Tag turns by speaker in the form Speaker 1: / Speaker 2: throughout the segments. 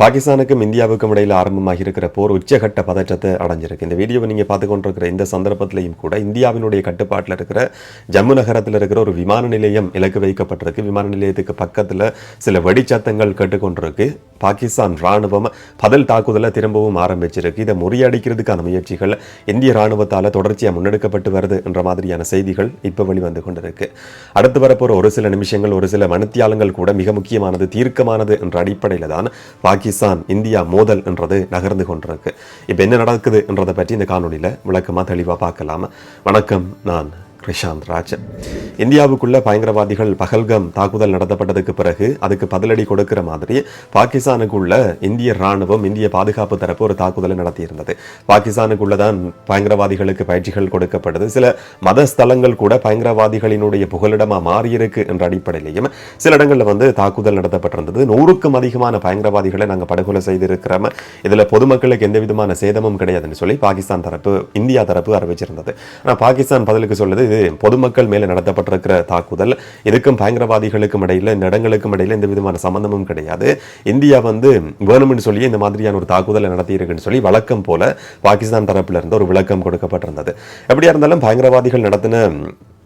Speaker 1: பாகிஸ்தானுக்கும் இந்தியாவுக்கும் இடையில் ஆரம்பமாக இருக்கிற போர் உச்சகட்ட பதற்றத்தை அடைஞ்சிருக்கு. இந்த வீடியோவை நீங்கள் பார்த்து கொண்டிருக்கிற இந்த சந்தர்ப்பத்திலையும் கூட இந்தியாவினுடைய கட்டுப்பாட்டில் இருக்கிற ஜம்மு நகரத்தில் இருக்கிற ஒரு விமான நிலையம் இலக்கு வைக்கப்பட்டிருக்கு. விமான நிலையத்துக்கு பக்கத்தில் சில வெடிச்சத்தங்கள் கேட்டுக்கொண்டிருக்கு. பாகிஸ்தான் ராணுவம் பதில் தாக்குதலை திரும்பவும் ஆரம்பிச்சிருக்கு. இதை முறியடிக்கிறதுக்கான முயற்சிகள் இந்திய ராணுவத்தால் தொடர்ச்சியாக முன்னெடுக்கப்பட்டு வருது என்ற மாதிரியான செய்திகள் இப்போ வெளிவந்து கொண்டிருக்கு. அடுத்து வரப்போகிற ஒரு சில நிமிஷங்கள் ஒரு சில மனுத்தியாலங்கள் கூட மிக முக்கியமானது தீர்க்கமானது என்ற அடிப்படையில் தான் பாகிஸ்தான் இந்தியா மோதல் என்றது நகர்ந்து கொண்டிருக்கு. இப்போ என்ன நடக்குது என்றதை பற்றி இந்த காணொலியில் விளக்கமாக தெளிவாக பார்க்கலாம். வணக்கம் நான் கிருஷாந்த் ராஜன் இந்தியாவுக்குள்ள பயங்கரவாதிகள் பகல்கம் தாக்குதல் நடத்தப்பட்டதுக்கு பிறகு அதுக்கு பதிலடி கொடுக்கிற மாதிரி பாகிஸ்தானுக்குள்ள இந்திய ராணுவம் இந்திய பாதுகாப்பு தரப்பு ஒரு தாக்குதலை நடத்தியிருந்தது. பாகிஸ்தானுக்குள்ள தான் பயங்கரவாதிகளுக்கு பயிற்சிகள் கொடுக்கப்படுது. சில மத ஸ்தலங்கள் கூட பயங்கரவாதிகளினுடைய புகலிடமா மாறியிருக்கு என்ற அடிப்படையிலையும் சில இடங்களில் வந்து தாக்குதல் நடத்தப்பட்டிருந்தது. நூறுக்கும் அதிகமான பயங்கரவாதிகளை நாங்கள் படுகொலை செய்திருக்கிறோம். இதில் பொதுமக்களுக்கு எந்த விதமான சேதமும் கிடையாதுன்னு சொல்லி பாகிஸ்தான் தரப்பு இந்தியா தரப்பு அறிவிச்சிருந்தது. ஆனால் பாகிஸ்தான் பதிலுக்கு சொல்லுது இது பொதுமக்கள் மேலே நடத்தப்பட்டிருக்கிற தாக்குதல். இதுக்கும் பயங்கரவாதிகளுக்கும் இடையில இந்த இடங்களுக்கும் இடையில் எந்த விதமான சம்பந்தமும் கிடையாது. இந்தியா வந்து வேணும்னு சொல்லி இந்த மாதிரியான ஒரு தாக்குதலை நடத்தியிருக்குன்னு சொல்லி வழக்கம் போல பாகிஸ்தான் தரப்புல இருந்து ஒரு விளக்கம் கொடுக்கப்பட்டிருந்தது. எப்படியா இருந்தாலும் பயங்கரவாதிகள் நடத்தின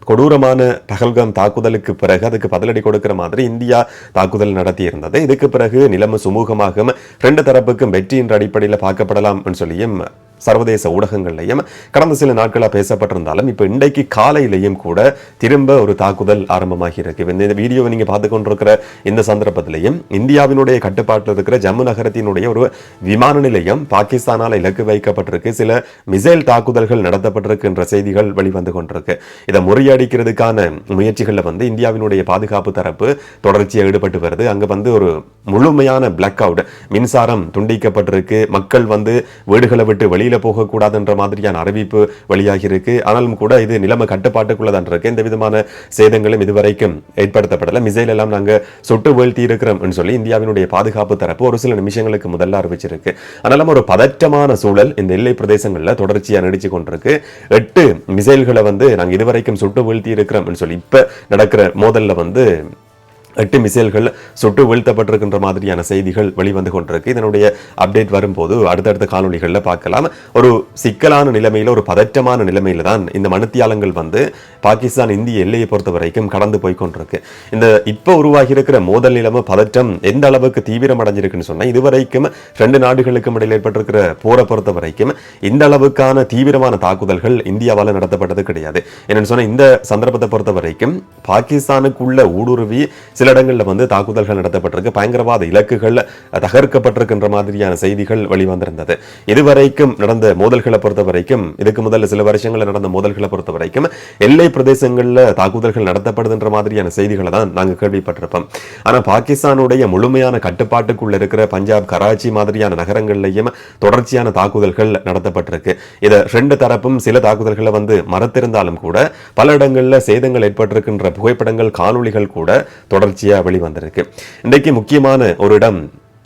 Speaker 1: கொடூரமான பகல்காம் தாக்குதலுக்கு பிறகு அதுக்கு பதிலடி கொடுக்கிற மாதிரி இந்தியா தாக்குதல் நடத்தியிருந்தது. இதுக்கு பிறகு நிலைமை சுமூகமாக ரெண்டு தரப்புக்கும் வெற்றி என்ற அடிப்படையில் பார்க்கப்படலாம் சொல்லியும் சர்வதேச ஊடகங்கள்லையும் கடந்த சில நாட்களாக பேசப்பட்டிருந்தாலும் இப்போ இன்றைக்கு காலையிலையும் கூட திரும்ப ஒரு தாக்குதல் ஆரம்பமாகி இருக்கு. இந்த வீடியோவை நீங்கள் பார்த்து கொண்டிருக்கிற இந்த சந்தர்ப்பத்திலையும் இந்தியாவினுடைய கட்டுப்பாட்டில் இருக்கிற ஜம்மு நகரத்தினுடைய ஒரு விமான நிலையம் பாகிஸ்தானால் இலக்கு வைக்கப்பட்டிருக்கு. சில மிசைல் தாக்குதல்கள் நடத்தப்பட்டிருக்கின்ற செய்திகள் வெளிவந்து கொண்டிருக்கு. இதை முறியடிக்கிறதுக்கான முயற்சிகளில் வந்து இந்தியாவினுடைய பாதுகாப்பு தரப்பு தொடர்ச்சியாக ஈடுபட்டு வருது. அங்கே வந்து ஒரு முழுமையான பிளாக் அவுட் மின்சாரம் துண்டிக்கப்பட்டிருக்கு. மக்கள் வந்து வீடுகளை விட்டு வெளியே வெளியில் போகக்கூடாதுன்ற மாதிரியான அறிவிப்பு வெளியாகி இருக்கு ஆனாலும் கூட இது நிலைமை கட்டுப்பாட்டுக்குள்ளதான் இருக்கு எந்த விதமான சேதங்களும் இதுவரைக்கும் ஏற்படுத்தப்படல. மிசைல் எல்லாம் நாங்க சுட்டு வீழ்த்தி இருக்கிறோம் சொல்லி இந்தியாவினுடைய பாதுகாப்பு தரப்பு ஒரு சில நிமிஷங்களுக்கு முதல்ல அறிவிச்சிருக்கு. ஆனாலும் ஒரு பதற்றமான சூழல் இந்த எல்லை பிரதேசங்களில் தொடர்ச்சியாக நடிச்சு கொண்டிருக்கு. எட்டு மிசைல்களை வந்து நாங்கள் இதுவரைக்கும் சுட்டு வீழ்த்தி இருக்கிறோம் சொல்லி இப்போ நடக்கிற மோதல்ல வந்து எட்டு மிசைல்கள் சுட்டு வீழ்த்தப்பட்டிருக்கின்ற மாதிரியான செய்திகள் வெளிவந்து கொண்டிருக்கு. இதனுடைய அப்டேட் வரும்போது அடுத்தடுத்த காணொலிகளில் பார்க்கலாம். ஒரு சிக்கலான நிலைமையில் ஒரு பதற்றமான நிலைமையில் தான் இந்த மனுத்தியாலங்கள் வந்து பாகிஸ்தான் இந்திய எல்லையை பொறுத்த வரைக்கும் கடந்து போய் கொண்டிருக்கு. இந்த இப்போ உருவாகி இருக்கிற மோதல் நிலைமை பதற்றம் எந்த அளவுக்கு தீவிரம் அடைஞ்சிருக்குன்னு சொன்னால் இதுவரைக்கும் ரெண்டு நாடுகளுக்கும் இடையில் ஏற்பட்டிருக்கிற போரை பொறுத்த வரைக்கும் இந்த அளவுக்கான தீவிரமான தாக்குதல்கள் இந்தியாவால் நடத்தப்பட்டது கிடையாது. என்னன்னு சொன்னால் இந்த சந்தர்ப்பத்தை பொறுத்த வரைக்கும் பாகிஸ்தானுக்குள்ள ஊடுருவி சில சில இடங்களில் வந்து தாக்குதல்கள் நடத்தப்பட்டிருக்கு. பயங்கரவாத இலக்குகள் தகர்க்கப்பட்டிருக்கின்ற மாதிரியான செய்திகள் வெளிவந்திருந்தது. இதுவரைக்கும் நடந்த மோதல்களை பொறுத்த வரைக்கும் இதுக்கு முதல்ல சில வருஷங்களில் நடந்த மோதல்களை பொறுத்த வரைக்கும் எல்லை பிரதேசங்களில் தாக்குதல்கள் நடத்தப்படுதுன்ற மாதிரியான செய்திகளை தான் நாங்கள் கேள்விப்பட்டிருப்போம். ஆனால் பாகிஸ்தானுடைய முழுமையான கட்டுப்பாட்டுக்குள்ள இருக்கிற பஞ்சாப் கராச்சி மாதிரியான நகரங்கள்லையும் தொடர்ச்சியான தாக்குதல்கள் நடத்தப்பட்டிருக்கு. இதை ரெண்டு தரப்பும் சில தாக்குதல்களை வந்து மறத்திருந்தாலும் கூட பல இடங்களில் சேதங்கள் ஏற்பட்டிருக்கின்ற புகைப்படங்கள் காணொளிகள் கூட தொடர்ச்சி தொடர்ச்சியாக வெளிவந்திருக்கு. இன்றைக்கு முக்கியமான ஒரு இடம்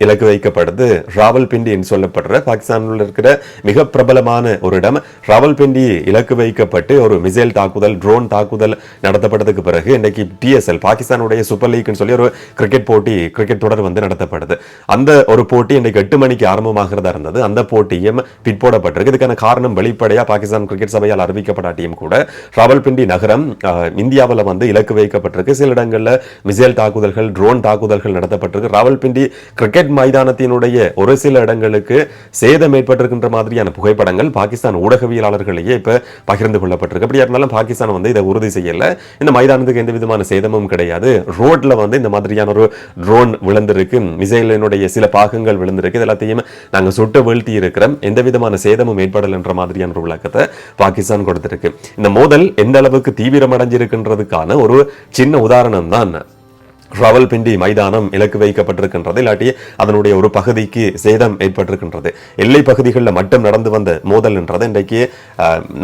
Speaker 1: இலக்கு வைக்கப்படுது. ராவல்பிண்டி என்று சொல்லப்படுற பாகிஸ்தானில் இருக்கிற மிக பிரபலமான ஒரு இடம். ராவல்பிண்டி இலக்கு வைக்கப்பட்டு ஒரு மிசைல் தாக்குதல் ட்ரோன் தாக்குதல் நடத்தப்பட்டதுக்கு பிறகு இன்னைக்கு டிஎஸ்எல் பாகிஸ்தானுடைய சூப்பர் லீக்னு சொல்லி ஒரு கிரிக்கெட் போட்டி கிரிக்கெட் தொடர் வந்து நடத்தப்படுது. அந்த ஒரு போட்டி இன்னைக்கு எட்டு மணிக்கு ஆரம்பமாகிறதா இருந்தது. அந்த போட்டியும் பிற்போடப்பட்டிருக்கு. இதுக்கான காரணம் வெளிப்படையாக பாகிஸ்தான் கிரிக்கெட் சபையால் அறிவிக்கப்படாட்டியும் கூட ராவல்பிண்டி நகரம் இந்தியாவில் வந்து இலக்கு வைக்கப்பட்டிருக்கு. சில இடங்களில் மிசைல் தாக்குதல்கள் ட்ரோன் தாக்குதல்கள் நடத்தப்பட்டிருக்கு. ராவல்பிண்டி கிரிக்கெட் மைதானத்தினுடைய ஒரு சில இடங்களுக்கு சேதம் ஏற்பட்டிருக்கின்ற மாதிரியான புகைப்படங்கள் பாகிஸ்தான் ஊடகவியலாளர்களையே இப்ப பகிர்ந்து கொள்ளப்பட்டிருக்கு. அப்படியா இருந்தாலும் பாகிஸ்தான் வந்து இதை உறுதி செய்யல. இந்த மைதானத்துக்கு எந்த விதமான சேதமும் கிடையாது. ரோட்ல வந்து இந்த மாதிரியான ஒரு ட்ரோன் விழுந்திருக்கு. மிசைலினுடைய சில பாகங்கள் விழுந்திருக்கு. இது எல்லாத்தையும் நாங்கள் சுட்டு வீழ்த்தி இருக்கிறோம். எந்த விதமான சேதமும் ஏற்படல் என்ற மாதிரியான ஒரு விளக்கத்தை பாகிஸ்தான் கொடுத்திருக்கு. இந்த மோதல் எந்த அளவுக்கு தீவிரமடைஞ்சிருக்கின்றதுக்கான ஒரு சின்ன உதாரணம் தான் ராவல்பிண்டி மைதானம் இலக்கு வைக்கப்பட்டிருக்கின்றது இல்லாட்டி அதனுடைய ஒரு பகுதிக்கு சேதம் ஏற்பட்டிருக்கின்றது. எல்லை பகுதிகளில் மட்டும் நடந்து வந்த மோதல் என்றது இன்றைக்கு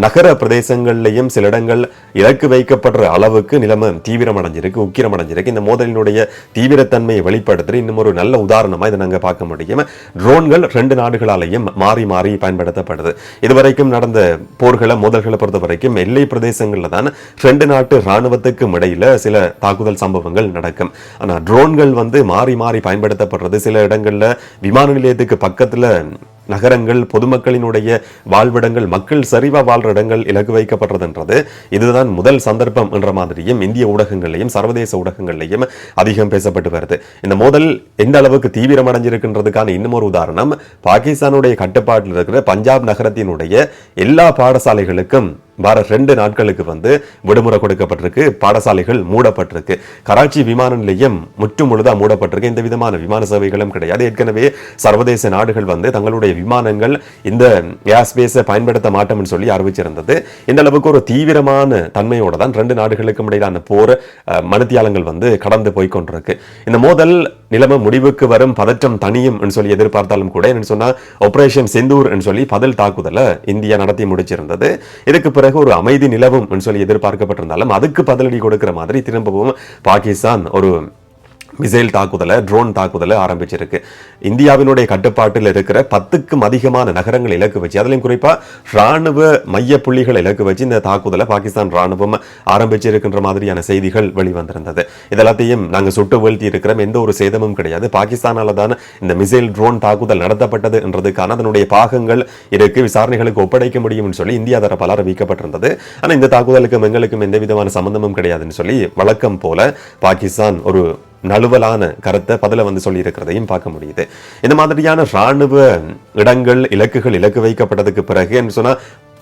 Speaker 1: நகர பிரதேசங்கள்லையும் சில இடங்கள் இலக்கு வைக்கப்படுற அளவுக்கு நிலைமை தீவிரம் அடைஞ்சிருக்கு உக்கிரம் அடைஞ்சிருக்கு இந்த மோதலினுடைய தீவிரத்தன்மையை வெளிப்படுத்துற இன்னும் ஒரு நல்ல உதாரணமாக இதை நாங்கள் பார்க்க முடியும். ட்ரோன்கள் ரெண்டு நாடுகளாலையும் மாறி மாறி பயன்படுத்தப்படுது. இதுவரைக்கும் நடந்த போர்களை மோதல்களை பொறுத்த வரைக்கும் எல்லை பிரதேசங்களில் தான் ரெண்டு நாட்டு இராணுவத்துக்கும் இடையில சில தாக்குதல் சம்பவங்கள் நடக்கும். ஆனால் ட்ரோன்கள் வந்து மாறி மாறி பயன்படுத்தப்படுறது சில இடங்களில் விமான நிலையத்துக்கு பக்கத்துல நகரங்கள் பொதுமக்களினுடைய வாழ்விடங்கள் மக்கள் சரிவா வாழ்ற இடங்கள் இலக்கு வைக்கப்படுறதுன்றது. இதுதான் முதல் சந்தர்ப்பம் என்ற மாதிரியும் இந்திய ஊடகங்கள்லையும் சர்வதேச ஊடகங்கள்லையும் அதிகம் பேசப்பட்டு வருது. இந்த மோதல் எந்த அளவுக்கு தீவிரமடைஞ்சிருக்கின்றதுக்கான இன்னும் ஒரு உதாரணம் பாகிஸ்தானுடைய கட்டுப்பாட்டில் இருக்கிற பஞ்சாப் நகரத்தினுடைய எல்லா பாடசாலைகளுக்கும் வர ரெண்டு நாட்களுக்கு வந்து விடுமுறை கொடுக்கப்பட்டிருக்கு பாடசாலைகள் மூடப்பட்டிருக்கு. கராச்சி விமான நிலையம் முற்றும் முழுதா மூடப்பட்டிருக்கு. எந்த விதமான விமான சேவைகளும் கிடையாது. ஏற்கனவே சர்வதேச நாடுகள் வந்து தங்களுடைய விமானங்கள் இந்த ஏர் ஸ்பேஸை பயன்படுத்த மாட்டோம்னு சொல்லி அறிவிச்சிருந்தது. இந்த அளவுக்கு ஒரு தீவிரமான தன்மையோட தான் ரெண்டு நாடுகளுக்கும் இடையிலான போர் மனுத்தியாலங்கள் வந்து கடந்து போய் கொண்டிருக்கு. இந்த மோதல் நிலைமை முடிவுக்கு வரும் பதற்றம் தனியும் சொல்லி எதிர்பார்த்தாலும் கூட என்ன சொன்னால் ஆப்ரேஷன் செந்தூர் சொல்லி பதில் தாக்குதலை இந்தியா நடத்தி முடிச்சிருந்தது. இதுக்கு பிறகு ஒரு அமைதி நிலவும் சொல்லி எதிர்பார்க்கப்பட்டிருந்தாலும் அதுக்கு பதிலடி கொடுக்கிற மாதிரி திரும்பவும் பாகிஸ்தான் ஒரு மிசைல் தாக்குதலை ட்ரோன் தாக்குதலை ஆரம்பிச்சிருக்கு. இந்தியாவினுடைய கட்டுப்பாட்டில் இருக்கிற பத்துக்கும் அதிகமான நகரங்கள் இலக்கு வச்சு அதுலேயும் குறிப்பாக ராணுவ மைய புள்ளிகளை இலக்கு வச்சு இந்த தாக்குதலை பாகிஸ்தான் ராணுவம் ஆரம்பிச்சிருக்கின்ற மாதிரியான செய்திகள் வெளிவந்திருந்தது. இதெல்லாத்தையும் நாங்கள் சுட்டு வீழ்த்தி இருக்கிறோம். எந்த ஒரு சேதமும் கிடையாது. பாகிஸ்தானால தான் இந்த மிசைல் ட்ரோன் தாக்குதல் நடத்தப்பட்டது என்றதுக்கான அதனுடைய பாகங்கள் இருக்கு. விசாரணைகளுக்கு ஒப்படைக்க முடியும்னு சொல்லி இந்தியா தரப்பால் அறிவிக்கப்பட்டிருந்தது ஆனால் இந்த தாக்குதலுக்கும் எங்களுக்கும் எந்த விதமான சம்பந்தமும் கிடையாதுன்னு சொல்லி வழக்கம் போல பாகிஸ்தான் ஒரு நழுவலான கருத்தை பதில வந்து சொல்லி இருக்கிறதையும் பார்க்க முடியுது. இந்த மாதிரியான ராணுவ இடங்கள் இலக்குகள் இலக்கு வைக்கப்பட்டதுக்கு பிறகு என்ன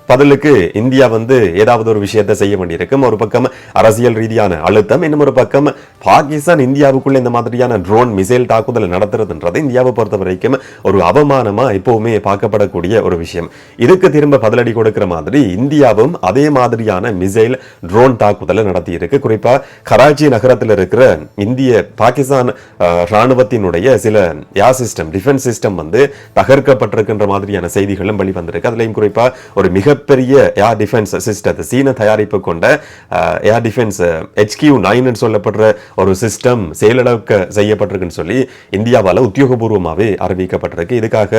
Speaker 1: பதிலுக்கு இந்தியா வந்து ஏதாவது ஒரு விஷயத்தை செய்ய வேண்டியிருக்கும். ஒரு பக்கம் அரசியல் ரீதியான அழுத்தம் இன்னும் ஒரு பக்கம் பாகிஸ்தான் இந்தியாவுக்குள்ள இந்த மாதிரியான ட்ரோன் மிசைல் தாக்குதல் நடத்துறதுன்றது இந்தியாவை பொறுத்த வரைக்கும் ஒரு அவமானமா எப்பவுமே பார்க்கப்படக்கூடிய ஒரு விஷயம். இதுக்கு திரும்ப பதிலடி கொடுக்கிற மாதிரி இந்தியாவும் அதே மாதிரியான மிசைல் ட்ரோன் தாக்குதலை நடத்தி இருக்கு குறிப்பா கராச்சி நகரத்தில் இருக்கிற இந்திய பாகிஸ்தான் ராணுவத்தினுடைய சில ஏர் சிஸ்டம் டிஃபென்ஸ் சிஸ்டம் வந்து தகர்க்கப்பட்டிருக்கின்ற மாதிரியான செய்திகளும் வெளிவந்திருக்கு. அதுலயும் குறிப்பா ஒரு மிக மிகப்பெரிய ஏர் டிஃபென்ஸ் சிஸ்டத்தை சீன தயாரிப்பு கொண்ட ஏர் டிஃபென்ஸ் ஹெச்கியூ நைன் சொல்லப்படுற ஒரு சிஸ்டம் செயலடக்க செய்யப்பட்டிருக்குன்னு சொல்லி இந்தியாவால உத்தியோகபூர்வமாகவே அறிவிக்கப்பட்டிருக்கு. இதுக்காக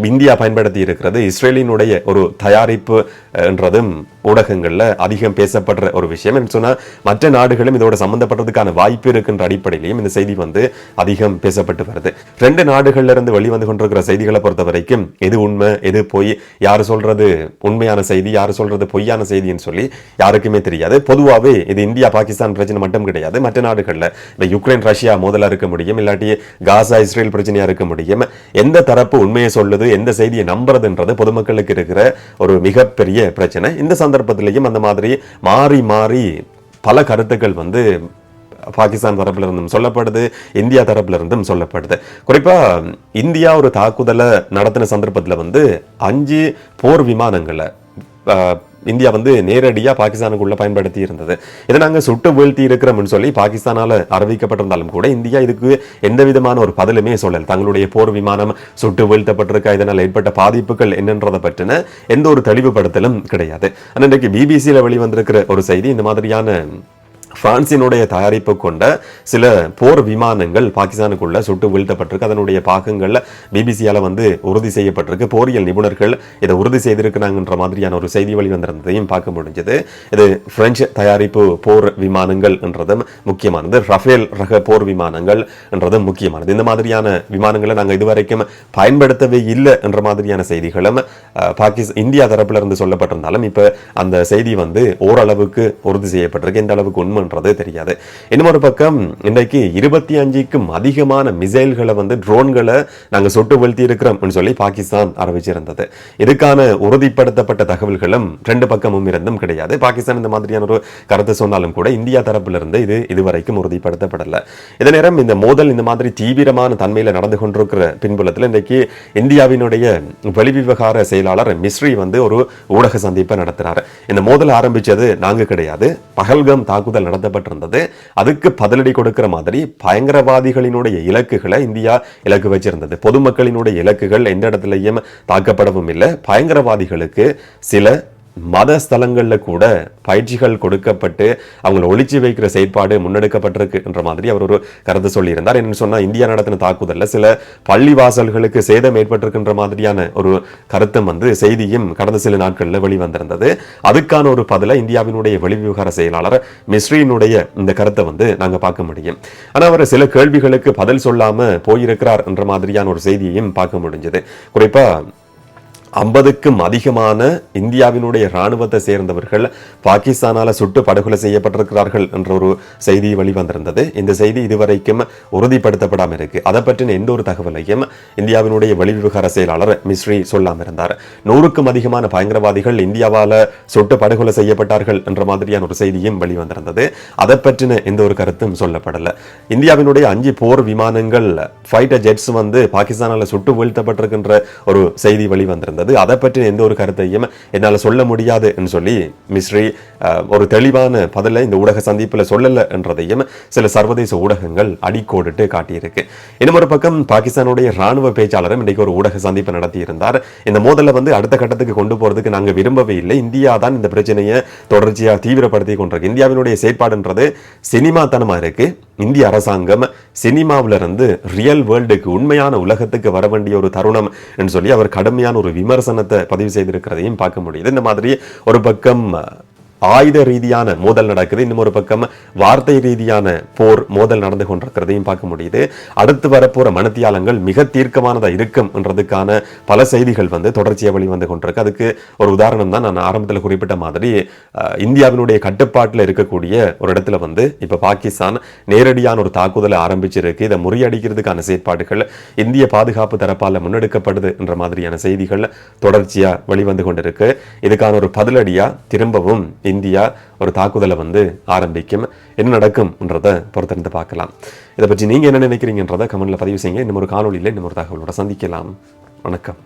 Speaker 1: இந்தியா பயன்படுத்தி இருக்கிறது இஸ்ரேலினுடைய ஒரு தயாரிப்பு என்றதும் ஊடகங்கள்ல அதிகம் பேசப்படுற ஒரு விஷயம். என்று சொன்னா மற்ற நாடுகளும் இதோட சம்மந்தப்பட்டதுக்கான வாய்ப்பு இருக்கின்ற அடிப்படையிலையும் இந்த செய்தி வந்து அதிகம் பேசப்பட்டு வருது. ரெண்டு நாடுகள்ல இருந்து வெளிவந்து கொண்டிருக்கிற செய்திகளை பொறுத்த வரைக்கும் எது உண்மை எது பொய் யாரு சொல்றது உண்மையான செய்தி யாரு சொல்றது பொய்யான செய்தின்னு சொல்லி யாருக்குமே தெரியாது. பொதுவாகவே இது இந்தியா பாகிஸ்தான் பிரச்சனை மட்டும் கிடையாது. மற்ற நாடுகள்ல இந்த யுக்ரைன் ரஷ்யா மோதலாக இருக்க முடியும் இல்லாட்டி காசா இஸ்ரேல் பிரச்சனையா இருக்க முடியும். எந்த தரப்பு உண்மையை சொல்லுது எந்த செய்தியை நம்புறதுன்றது பொதுமக்களுக்கு இருக்கிற ஒரு மிகப்பெரிய பிரச்சனை. இந்த சந்தர்ப்பத்திலையும் அந்த மாதிரி மாறி மாறி பல கருத்துக்கள் வந்து பாகிஸ்தான் தரப்புல இருந்தும் சொல்லப்படுது இந்தியா தரப்புல இருந்தும் சொல்லப்படுது. குறிப்பா இந்தியா ஒரு தாக்குதலை நடத்தின சந்தர்ப்பத்துல வந்து அஞ்சு போர் விமானங்களை இந்தியா வந்து நேரடியா பாகிஸ்தானுக்குள்ளே பயன்படுத்தி இருந்தது இதை நாங்க சுட்டு வீழ்த்தி இருக்கிறோம்னு சொல்லி பாகிஸ்தானால அறிவிக்கப்பட்டிருந்தாலும் கூட இந்தியா இதுக்கு எந்த விதமான ஒரு பதிலுமே சொல்லல. தங்களுடைய போர் விமானம் சுட்டு வீழ்த்தப்பட்டிருக்க இதனால் ஏற்பட்ட பாதிப்புகள் என்னன்றதை பற்றின எந்த ஒரு தெளிவுபடுத்தலும் கிடையாது. ஆனால் இன்றைக்கு பிபிசியில் வெளிவந்திருக்கிற ஒரு செய்தி இந்த மாதிரியான பிரான்சினுடைய தயாரிப்பு கொண்ட சில போர் விமானங்கள் பாகிஸ்தானுக்குள்ள சுட்டு வீழ்த்தப்பட்டிருக்கு. அதனுடைய பாகங்களில் பிபிசியால் வந்து உறுதி செய்யப்பட்டிருக்கு. போரியல் நிபுணர்கள் இதை உறுதி செய்திருக்கிறாங்கன்ற மாதிரியான ஒரு செய்தி வெளிவந்திருந்ததையும் பார்க்க முடிஞ்சது. இது பிரெஞ்சு தயாரிப்பு போர் விமானங்கள் என்றதும் முக்கியமானது. ரஃபேல் ரக போர் விமானங்கள் என்றதும் முக்கியமானது. இந்த மாதிரியான விமானங்களை நாங்கள் இதுவரைக்கும் பயன்படுத்தவே இல்லை என்ற மாதிரியான செய்திகளும் பாகிஸ்தான் இந்தியா தரப்பிலிருந்து சொல்லப்பட்டிருந்தாலும் இப்ப அந்த செய்தி வந்து ஓரளவுக்கு உறுதி செய்யப்பட்டிருக்கு. எந்த அளவுக்கு உண்மை உண்மைன்றது தெரியாது. இன்னொரு பக்கம் இன்றைக்கு இருபத்தி அஞ்சுக்கும் அதிகமான மிசைல்களை வந்து ட்ரோன்களை நாங்கள் சுட்டு வீழ்த்தி இருக்கிறோம் சொல்லி பாகிஸ்தான் அறிவிச்சிருந்தது. இதுக்கான உறுதிப்படுத்தப்பட்ட தகவல்களும் ரெண்டு பக்கமும் இருந்தும் கிடையாது. பாகிஸ்தான் இந்த மாதிரியான ஒரு கருத்து சொன்னாலும் கூட இந்தியா தரப்பிலிருந்து இது இதுவரைக்கும் உறுதிப்படுத்தப்படலை. இதே நேரம் இந்த மோதல் இந்த மாதிரி தீவிரமான தன்மையில் நடந்து கொண்டிருக்கிற பின்புலத்தில் இன்றைக்கு இந்தியாவினுடைய வெளிவிவகார செயலாளர் மிஸ்ரி வந்து ஒரு ஊடக சந்திப்பை நடத்தினார். இந்த மோதல் ஆரம்பித்தது நாங்கள் கிடையாது. பகல்கம் தாக்குதல் நடத்தப்பட்டிருந்தது அதுக்கு பதிலடி கொடுக்கிற மாதிரி பயங்கரவாதிகளினுடைய இலக்குகளை இந்தியா இலக்கு வச்சிருந்தது. பொதுமக்களினுடைய இலக்குகள் எந்த இடத்துலையும் தாக்கப்படவும் இல்லை. பயங்கரவாதிகளுக்கு சில மத ஸ்தலங்களில் கூட பயிற்சிகள் கொடுக்கப்பட்டு அவங்களை ஒழிச்சு வைக்கிற செயற்பாடு முன்னெடுக்கப்பட்டிருக்குன்ற மாதிரி அவர் ஒரு கருத்து சொல்லியிருந்தார். என்ன சொன்னால் இந்தியா நடத்தின தாக்குதலில் சில பள்ளிவாசல்களுக்கு சேதம் ஏற்பட்டிருக்கின்ற மாதிரியான ஒரு கருத்தும் வந்து செய்தியும் கடந்த சில நாட்களில் வெளிவந்திருந்தது. அதுக்கான ஒரு பதில இந்தியாவினுடைய வெளிவிவகார செயலாளர் மிஸ்ரியினுடைய இந்த கருத்தை வந்து நாங்கள் பார்க்க முடியும். ஆனால் அவர் சில கேள்விகளுக்கு பதில் சொல்லாமல் போயிருக்கிறார் என்ற மாதிரியான ஒரு செய்தியையும் பார்க்க முடிஞ்சது. குறிப்பாக ஐம்பதுக்கும் அதிகமான இந்தியாவினுடைய இராணுவத்தை சேர்ந்தவர்கள் பாகிஸ்தானால சுட்டு படுகொலை செய்யப்பட்டிருக்கிறார்கள் என்ற ஒரு செய்தி வெளிவந்திருந்தது. இந்த செய்தி இதுவரைக்கும் உறுதிப்படுத்தப்படாமல் இருக்கு. அதை பற்றின எந்த ஒரு தகவலையும் இந்தியாவினுடைய வெளிவிவகார செயலாளர் மிஸ்ரி சொல்லாம இருந்தார். நூறுக்கும் அதிகமான பயங்கரவாதிகள் இந்தியாவால சுட்டு படுகொலை செய்யப்பட்டார்கள் என்ற மாதிரியான ஒரு செய்தியும் வெளிவந்திருந்தது. அதை பற்றின எந்த ஒரு கருத்தும் சொல்லப்படல. இந்தியாவினுடைய அஞ்சு போர் விமானங்கள் ஃபைட்டர் ஜெட்ஸ் வந்து பாகிஸ்தானால சுட்டு வீழ்த்தப்பட்டிருக்கின்ற ஒரு செய்தி வெளிவந்திருந்தது. நடந்தது அதை பற்றின எந்த ஒரு கருத்தையும் என்னால் சொல்ல முடியாதுன்னு சொல்லி மிஸ்ரி ஒரு தெளிவான பதிலை இந்த ஊடக சந்திப்பில் சொல்லலை என்றதையும் சில சர்வதேச ஊடகங்கள் அடிக்கோடிட்டு காட்டியிருக்கு. இன்னும் ஒரு பக்கம் பாகிஸ்தானுடைய ராணுவ பேச்சாளரும் இன்றைக்கு ஒரு ஊடக சந்திப்பு நடத்தியிருந்தார். இந்த மோதலை வந்து அடுத்த கட்டத்துக்கு கொண்டு போகிறதுக்கு நாங்கள் விரும்பவே இல்லை. இந்தியா தான் இந்த பிரச்சனையை தொடர்ச்சியாக தீவிரப்படுத்தி கொண்டிருக்கு. இந்தியாவினுடைய செயற்பாடுன்றது சினிமாத்தனமாக இருக்குது இந்திய அரசாங்கம் சினிமாவிலிருந்து ரியல் வேர்ல்டுக்கு உண்மையான உலகத்துக்கு வர வேண்டிய ஒரு தருணம் என்று சொல்லி அவர் கடுமையான ஒரு விமர்சனத்தை பதிவு செய்திருக்கிறதையும் பார்க்க முடியுது. இந்த மாதிரி ஒரு பக்கம் ஆயுத ரீதியான மோதல் நடக்குது. இன்னும் ஒரு பக்கம் வார்த்தை ரீதியான போர் மோதல் நடந்து கொண்டிருக்கிறதையும் பார்க்க முடியுது. அடுத்து வரப்போற மனத்தியாலங்கள் மிக தீர்க்கமானதாக இருக்கும் என்றதுக்கான பல செய்திகள் வந்து தொடர்ச்சியாக வெளிவந்து கொண்டிருக்கு. அதுக்கு ஒரு உதாரணம் தான் நான் ஆரம்பத்தில் குறிப்பிட்ட மாதிரி இந்தியாவினுடைய கட்டுப்பாட்டில் இருக்கக்கூடிய ஒரு இடத்துல வந்து இப்போ பாகிஸ்தான் நேரடியான ஒரு தாக்குதலை ஆரம்பிச்சிருக்கு. இதை முறியடிக்கிறதுக்கான செயற்பாடுகள் இந்திய பாதுகாப்பு தரப்பால் முன்னெடுக்கப்படுது என்ற மாதிரியான செய்திகள் தொடர்ச்சியாக வெளிவந்து கொண்டிருக்கு. இதுக்கான ஒரு பதிலடியாக திரும்பவும் இந்தியா ஒரு தாக்குதலை வந்து ஆரம்பிக்கும். என்ன நடக்கும்ன்றதை பொறுத்திருந்து பார்க்கலாம். இதை பற்றி நீங்க என்ன நினைக்கிறீங்கன்றதை கமெண்ட்ல பதிவு செய்யுங்க. இன்னும் ஒரு காணொலியில் இன்னும் ஒரு தகவலோட சந்திக்கலாம். வணக்கம்.